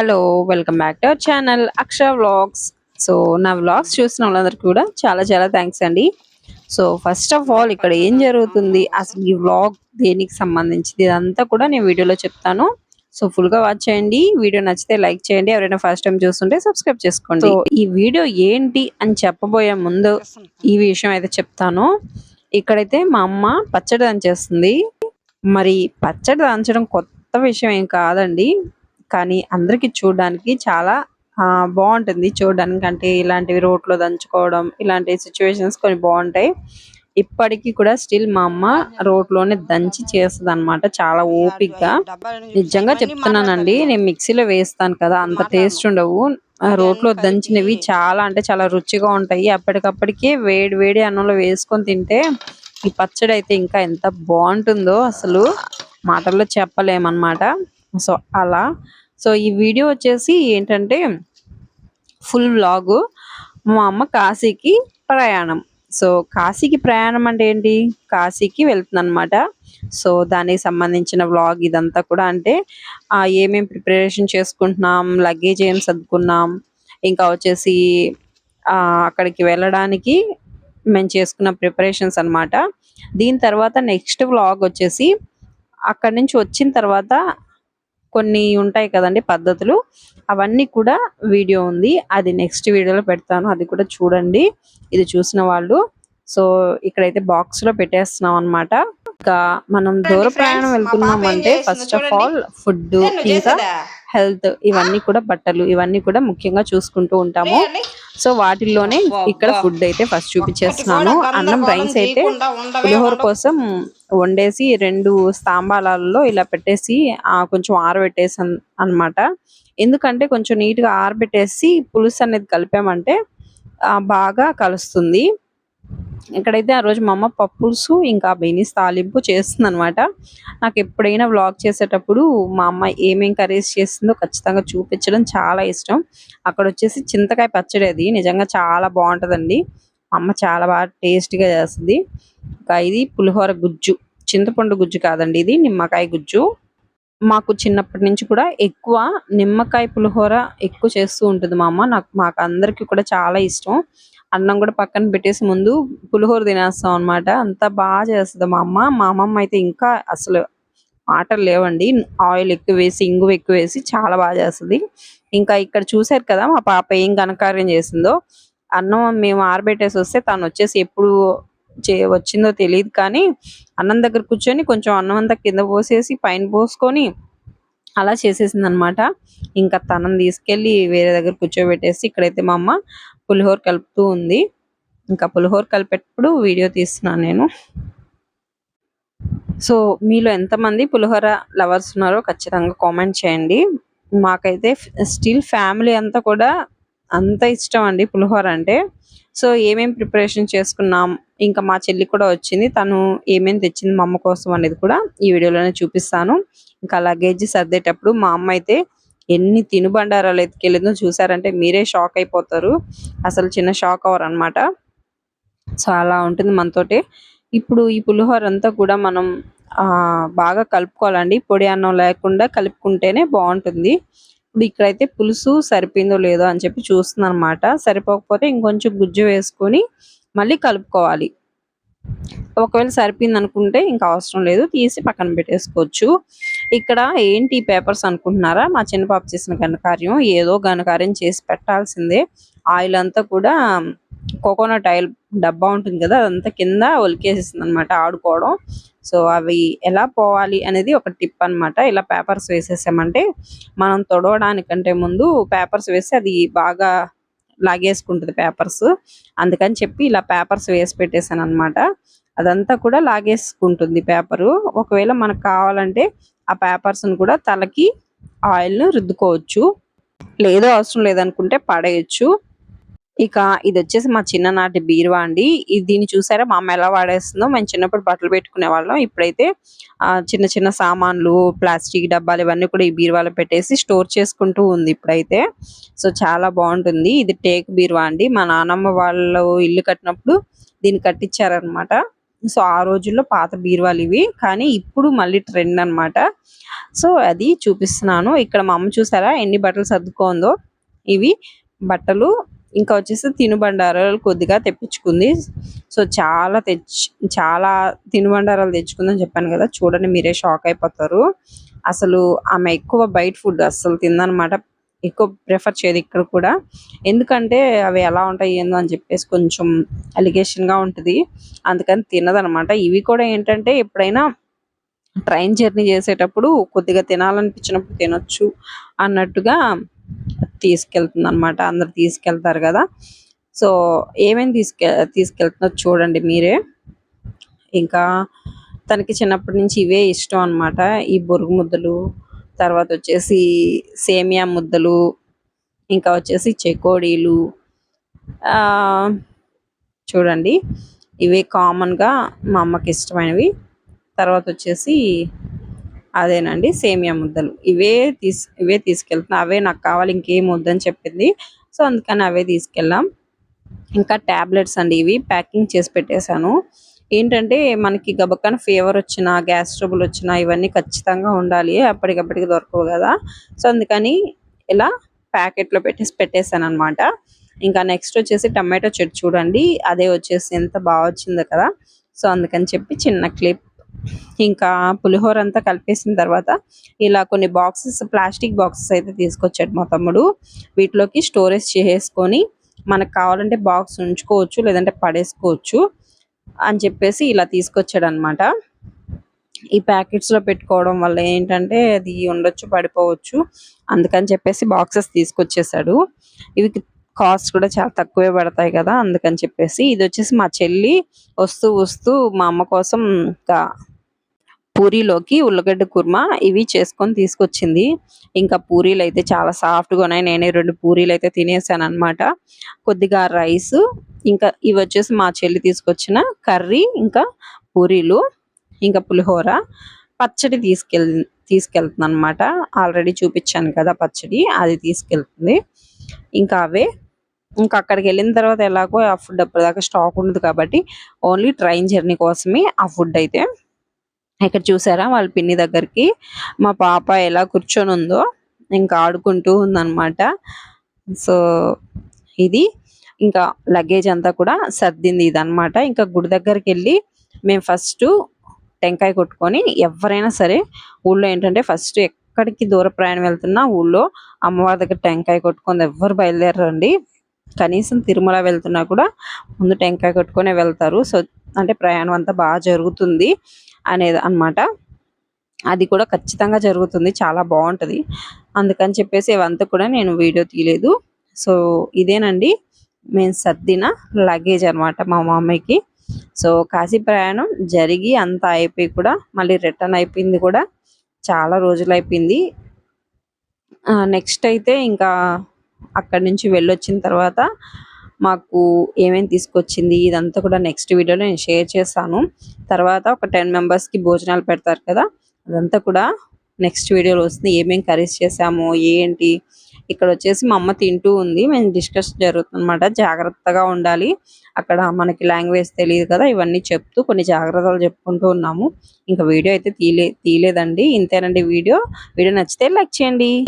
Hello welcome back to our channel Akshara vlogs. So నా vlogs చూసిన వాళ్ళందరికీ కూడా చాలా చాలా థ్యాంక్స్ అండి. సో ఫస్ట్ ఆఫ్ ఆల్ ఇక్కడ ఏం జరుగుతుంది? అసలు ఈ వ్లాగ్ దేనికి సంబంధించింది? ఇదంతా కూడా నేను వీడియోలో చెప్తాను. సో ఫుల్గా వాచ్ చేయండి. వీడియో నచ్చితే లైక్ చేయండి. ఎవరైనా ఫస్ట్ టైం చూస్తుంటే సబ్స్క్రైబ్ చేసుకోండి. సో ఈ వీడియో ఏంటి అని చెప్పబోయే ముందు ఈ విషయం అయితే చెప్తాను. ఇక్కడైతే మా అమ్మ పచ్చడి దంచేస్తుంది. మరి పచ్చడి దంచడం కొత్త విషయం ఏం కాదండి. కానీ అందరికీ చూడడానికి చాలా ఆ, బాగుంటుంది. చూడడానికి అంటే ఇలాంటివి రోడ్లో దంచుకోవడం ఇలాంటి సిచ్యువేషన్స్ కొన్ని బాగుంటాయి. ఇప్పటికీ కూడా స్టిల్ మా అమ్మ రోడ్లోనే దంచి చేస్తుంది అనమాట చాలా ఓపిక్గా నిజంగా చెప్తున్నానండి నేను మిక్సీలో వేస్తాను కదా అంత టేస్ట్ ఉండవు. ఆ రోట్లో దంచినవి చాలా అంటే చాలా రుచిగా ఉంటాయి. అప్పటికప్పటికే వేడి వేడి అన్నంలో వేసుకొని తింటే ఈ పచ్చడి అయితే ఇంకా ఎంత బాగుంటుందో అసలు మాటల్లో చెప్పలేమన్నమాట. సో అలా. సో ఈ వీడియో వచ్చేసి ఏంటంటే ఫుల్ వ్లాగు. మా అమ్మ కాశీకి ప్రయాణం. సో కాశీకి ప్రయాణం అంటే ఏంటి? కాశీకి వెళ్తుందనమాట సో దానికి సంబంధించిన వ్లాగ్ ఇదంతా కూడా అంటే ఏమేమి ప్రిపరేషన్ చేసుకుంటున్నాం లగేజ్ ఏం సర్దుకున్నాం ఇంకా వచ్చేసి అక్కడికి వెళ్ళడానికి మేము చేసుకున్న ప్రిపరేషన్స్ అనమాట దీని తర్వాత నెక్స్ట్ వ్లాగ్ వచ్చేసి అక్కడి నుంచి వచ్చిన తర్వాత కొన్ని ఉంటాయి కదండి పద్ధతులు. అవన్నీ కూడా వీడియో ఉంది. అది నెక్స్ట్ వీడియోలో పెడతాను. అది కూడా చూడండి. ఇది చూసిన వాళ్ళు. సో ఇక్కడైతే బాక్స్లో పెట్టేస్తున్నాం అన్నమాట ఇంకా మనం దూర ప్రయాణం వెళ్తున్నాం అంటే ఫస్ట్ ఆఫ్ ఆల్ ఫుడ్ ఇంకా హెల్త్ ఇవన్నీ కూడా బట్టలు ఇవన్నీ కూడా ముఖ్యంగా చూసుకుంటూ ఉంటాము. సో వాటిల్లోనే ఇక్కడ ఫుడ్ అయితే ఫస్ట్ చూపించేస్తున్నాను. అన్నం రైస్ అయితే పులిహోర కోసం వండేసి రెండు స్తంభాలలో ఇలా పెట్టేసి ఆ కొంచెం ఆరబెట్టేసి అన్నమాట. ఎందుకంటే కొంచెం నీట్గా ఆరబెట్టేసి పులుసు అనేది కలిపామంటే బాగా కలుస్తుంది. ఇక్కడైతే ఆ రోజు మా అమ్మ పప్పులుసు ఇంకా బీనీస్ తాలింపు చేస్తుంది అనమాట నాకు ఎప్పుడైనా వ్లాగ్ చేసేటప్పుడు మా అమ్మ ఏమేం కర్రీస్ చేస్తుందో ఖచ్చితంగా చూపించడం చాలా ఇష్టం. అక్కడ వచ్చేసి చింతకాయ పచ్చడి అది నిజంగా చాలా బాగుంటుందండి. మా అమ్మ చాలా బాగా టేస్ట్గా చేస్తుంది. ఇంకా ఇది పులిహోర గుజ్జు చింతపండు గుజ్జు కాదండి ఇది నిమ్మకాయ గుజ్జు. మాకు చిన్నప్పటి నుంచి కూడా ఎక్కువ నిమ్మకాయ పులిహోర ఎక్కువ చేస్తూ ఉంటుంది మా అమ్మ. నాకు మాకు అందరికీ కూడా చాలా ఇష్టం. అన్నం కూడా పక్కన పెట్టేసి ముందు పులిహోర తినేస్తాం అన్నమాట. అంత బాగా చేస్తుంది మా అమ్మ. మా అమ్మమ్మ అయితే ఇంకా అసలు మాటలు లేవండి. ఆయిల్ ఎక్కువ వేసి ఇంగువ ఎక్కువ వేసి చాలా బాగా చేస్తుంది. ఇంకా ఇక్కడ చూసారు కదా మా పాప ఏం ఘనకార్యం చేసిందో. అన్నం మేము ఆరబెట్టేసి వస్తే తను వచ్చేసి ఎప్పుడు చే వచ్చిందో తెలియదు కానీ అన్నం దగ్గర కూర్చొని కొంచెం అన్నం అంతా కింద పోసేసి పైన పోసుకొని అలా చేసేసింది అనమాట ఇంకా తనని తీసుకెళ్ళి వేరే దగ్గర కూర్చోబెట్టేసి ఇక్కడైతే మా అమ్మ పులిహోర కలుపుతూ ఉంది. ఇంకా పులిహోర కలిపేటప్పుడు వీడియో తీస్తున్నాను నేను. సో మీలో ఎంతమంది పులిహోర లవర్స్ ఉన్నారో ఖచ్చితంగా కామెంట్ చేయండి. మాకైతే స్టిల్ ఫ్యామిలీ అంతా కూడా అంత ఇష్టం అండి పులిహోర అంటే. సో ఏమేమి ప్రిపరేషన్ చేసుకున్నాం ఇంకా మా చెల్లి కూడా వచ్చింది. తను ఏమేమి తెచ్చింది మా అమ్మ కోసం అనేది కూడా ఈ వీడియోలోనే చూపిస్తాను. ఇంకా లగేజ్ సర్దేటప్పుడు మా అమ్మ అయితే ఎన్ని తినుబండారాలు ఎత్తుకెళ్ళిందో చూసారంటే మీరే షాక్ అయిపోతారు. అసలు చిన్న షాక్ అవర్ అనమాట సో అలా ఉంటుంది మనతోటి. ఇప్పుడు ఈ పులిహోర అంతా కూడా మనం ఆ బాగా కలుపుకోవాలండి. పొడి అన్నం లేకుండా కలుపుకుంటేనే బాగుంటుంది. ఇప్పుడు ఇక్కడైతే పులుసు సరిపోయిందో లేదో అని చెప్పి చూస్తుంది అనమాట సరిపోకపోతే ఇంకొంచెం గుజ్జు వేసుకొని మళ్ళీ కలుపుకోవాలి. ఒకవేళ సరిపోయింది అనుకుంటే ఇంకా అవసరం లేదు. తీసి పక్కన పెట్టేసుకోవచ్చు. ఇక్కడ ఏంటి పేపర్స్ అనుకుంటున్నారా? మా చిన్న పాప చేసిన ఘనకార్యం ఏదో ఘనకార్యం చేసి పెట్టాల్సిందే. ఆయిల్ అంతా కూడా కోకోనట్ ఆయిల్ డబ్బా ఉంటుంది కదా అదంతా కింద ఒలికేసేసింది అనమాట ఆడుకోవడం. సో అవి ఎలా పోవాలి అనేది ఒక టిప్ అన్నమాట ఇలా పేపర్స్ వేసేసామంటే మనం తొడవడానికంటే ముందు పేపర్స్ వేసి అది బాగా లాగేసుకుంటుంది పేపర్స్. అందుకని చెప్పి ఇలా పేపర్స్ వేసి పెట్టేశాను అనమాట అదంతా కూడా లాగేసుకుంటుంది పేపరు. ఒకవేళ మనకు కావాలంటే ఆ పేపర్స్ కూడా తలకి ఆయిల్ను రుద్దుకోవచ్చు. లేదు అవసరం లేదనుకుంటే పడేయచ్చు. ఇక ఇది వచ్చేసి మా చిన్ననాటి బీరువా అండి. ఇది దీన్ని చూసారా? మా అమ్మ ఎలా వాడేస్తుందో మేము చిన్నప్పుడు బట్టలు పెట్టుకునే వాళ్ళం. ఇప్పుడైతే ఆ, చిన్న చిన్న సామాన్లు ప్లాస్టిక్ డబ్బాలు ఇవన్నీ కూడా ఈ బీరువాలో పెట్టేసి స్టోర్ చేసుకుంటూ ఉంది ఇప్పుడైతే. సో చాలా బాగుంటుంది. ఇది టేక్ బీరువా అండి. మా నానమ్మ వాళ్ళు ఇల్లు కట్టినప్పుడు దీన్ని కట్టించారనమాట సో ఆ రోజుల్లో పాత బీరువాలు ఇవి. కానీ ఇప్పుడు మళ్ళీ ట్రెండ్ అన్నమాట. సో అది చూపిస్తున్నాను. ఇక్కడ మా అమ్మ చూసారా? ఎన్ని బట్టలు సర్దుకోందో. ఇవి బట్టలు. ఇంకా వచ్చేసి తినుబండారాలు కొద్దిగా తెప్పించుకుంది. సో చాలా తెచ్చి చాలా తినుబండారాలు తెచ్చుకుందని చెప్పాను కదా. చూడండి మీరే షాక్ అయిపోతారు. అసలు ఆమె ఎక్కువ బయట ఫుడ్ అస్సలు తిందనమాట ఎక్కువ ప్రిఫర్ చేయదు ఇక్కడ కూడా. ఎందుకంటే అవి ఎలా ఉంటాయి ఏందో అని చెప్పేసి కొంచెం అలిగేషన్గా ఉంటుంది. అందుకని తినదనమాట. ఇవి కూడా ఏంటంటే ఎప్పుడైనా ట్రైన్ జర్నీ చేసేటప్పుడు కొద్దిగా తినాలనిపించినప్పుడు తినొచ్చు అన్నట్టుగా తీసుకెళ్తుంది అనమాట అందరు తీసుకెళ్తారు కదా. సో ఏమేమి తీసుకె తీసుకెళ్తుందో చూడండి మీరే. ఇంకా తనకి చిన్నప్పటి నుంచి ఇవే ఇష్టం అన్నమాట. ఈ బొరుగు ముద్దలు తర్వాత వచ్చేసి సేమియా ముద్దలు ఇంకా వచ్చేసి చెకోడీలు. చూడండి. ఇవే కామన్గా మా అమ్మకి ఇష్టమైనవి. తర్వాత వచ్చేసి అదేనండి సేమియా ముద్దలు. ఇవే తీసు ఇవే తీసుకెళ్తున్నా. అవే నాకు కావాలి ఇంకేం వద్దని చెప్పింది. సో అందుకని అవే తీసుకెళ్ళాం ఇంకా టాబ్లెట్స్ అండి ఇవి. ప్యాకింగ్ చేసి పెట్టేశాను. ఏంటంటే మనకి గబక్కన ఫీవర్ వచ్చినా గ్యాస్ ట్రబుల్ వచ్చినా ఇవన్నీ ఖచ్చితంగా ఉండాలి. అప్పటికప్పటికి దొరకవు కదా. సో అందుకని ఇలా ప్యాకెట్లో పెట్టేసి పెట్టేశాను అనమాట ఇంకా నెక్స్ట్ వచ్చేసి టమాటో చెట్టు చూడండి. అదే వచ్చేసి ఎంత బాగా వచ్చిందో కదా. సో అందుకని చెప్పి చిన్న క్లిప్ ఇంకా పులిహోర అంతా కలిపేసిన తర్వాత ఇలా కొన్ని బాక్సెస్ ప్లాస్టిక్ బాక్సెస్ అయితే తీసుకొచ్చాడు మా తమ్ముడు. వీటిలోకి స్టోరేజ్ చేసుకొని మనకు కావాలంటే బాక్స్ ఉంచుకోవచ్చు లేదంటే పడేసుకోవచ్చు. అని చెప్పేసి ఇలా తీసుకొచ్చాడు అనమాట ఈ ప్యాకెట్స్లో పెట్టుకోవడం వల్ల ఏంటంటే అది ఉండొచ్చు పడిపోవచ్చు. అందుకని చెప్పేసి బాక్సెస్ తీసుకొచ్చేసాడు. ఇవి కాస్ట్ కూడా చాలా తక్కువే పడతాయి కదా అందుకని చెప్పేసి. ఇది వచ్చేసి మా చెల్లి వస్తూ వస్తూ మా అమ్మ కోసం ఇంకా పూరీలోకి ఉల్లగడ్డ కుర్మా ఇవి చేసుకొని తీసుకొచ్చింది. ఇంకా పూరీలు అయితే చాలా సాఫ్ట్గా ఉన్నాయి. నేనే రెండు పూరీలు అయితే తినేసాను అనమాట కొద్దిగా రైస్ ఇంకా ఇవి వచ్చేసి మా చెల్లి తీసుకొచ్చిన కర్రీ ఇంకా పూరీలు ఇంకా పులిహోర పచ్చడి తీసుకెళ్ తీసుకెళ్తుంది అనమాట ఆల్రెడీ చూపించాను కదా పచ్చడి అది తీసుకెళ్తుంది. ఇంకా అవే. ఇంకా అక్కడికి వెళ్ళిన తర్వాత ఎలాగో ఆ ఫుడ్ అప్పటిదాకా స్టాక్ ఉండదు కాబట్టి ఓన్లీ ట్రైన్ జర్నీ కోసమే ఆ ఫుడ్ అయితే. ఇక్కడ చూసారా వాళ్ళ పిన్ని దగ్గరికి? మా పాప ఎలా కూర్చొని ఉందో ఇంకా ఆడుకుంటూ ఉందన్నమాట. సో ఇది. ఇంకా లగేజ్ అంతా కూడా సర్దింది ఇదనమాట ఇంకా గుడి దగ్గరికి వెళ్ళి మేము ఫస్ట్ టెంకాయ కొట్టుకొని ఎవరైనా సరే ఊళ్ళో ఏంటంటే ఫస్ట్ ఎక్కడికి దూర ప్రయాణం వెళ్తున్నా ఊళ్ళో అమ్మవారి దగ్గర టెంకాయ కొట్టుకొని ఎవ్వరు బయలుదేరండి కనీసం తిరుమల వెళ్తున్నా కూడా ముందు టెంకాయ కొట్టుకొని వెళ్తారు. సో అంటే ప్రయాణం అంతా బాగా జరుగుతుంది అనేది అనమాట అది కూడా ఖచ్చితంగా జరుగుతుంది. చాలా బాగుంటుంది. అందుకని చెప్పేసి ఇవంతా కూడా నేను వీడియో తీయలేదు. సో ఇదేనండి మేము సర్దిన లగేజ్ అనమాట మా మామయ్యకి సో కాశీ ప్రయాణం జరిగి అంతా అయిపోయి కూడా మళ్ళీ రిటర్న్ అయిపోయింది కూడా చాలా రోజులు అయిపోయింది. నెక్స్ట్ అయితే ఇంకా అక్కడి నుంచి వెళ్ళొచ్చిన తర్వాత మాకు ఏమేమి తీసుకొచ్చింది ఇదంతా కూడా నెక్స్ట్ వీడియోలో నేను షేర్ చేస్తాను. తర్వాత ఒక టెన్కి భోజనాలు పెడతారు కదా అదంతా కూడా నెక్స్ట్ వీడియోలో వస్తుంది. ఏమేమి కర్రీస్ చేసాము ఏంటి? ఇక్కడ వచ్చేసి మా అమ్మ తింటూ ఉంది. మేము డిస్కస్ జరుగుతుందన్నమాట. జాగ్రత్తగా ఉండాలి. అక్కడ మనకి లాంగ్వేజ్ తెలియదు కదా ఇవన్నీ చెప్తూ కొన్ని జాగ్రత్తలు చెప్పుకుంటూ ఉన్నాము. ఇంకా వీడియో అయితే తీయలే తీయలేదండి ఇంతేనండి వీడియో. వీడియో నచ్చితే లైక్ చేయండి.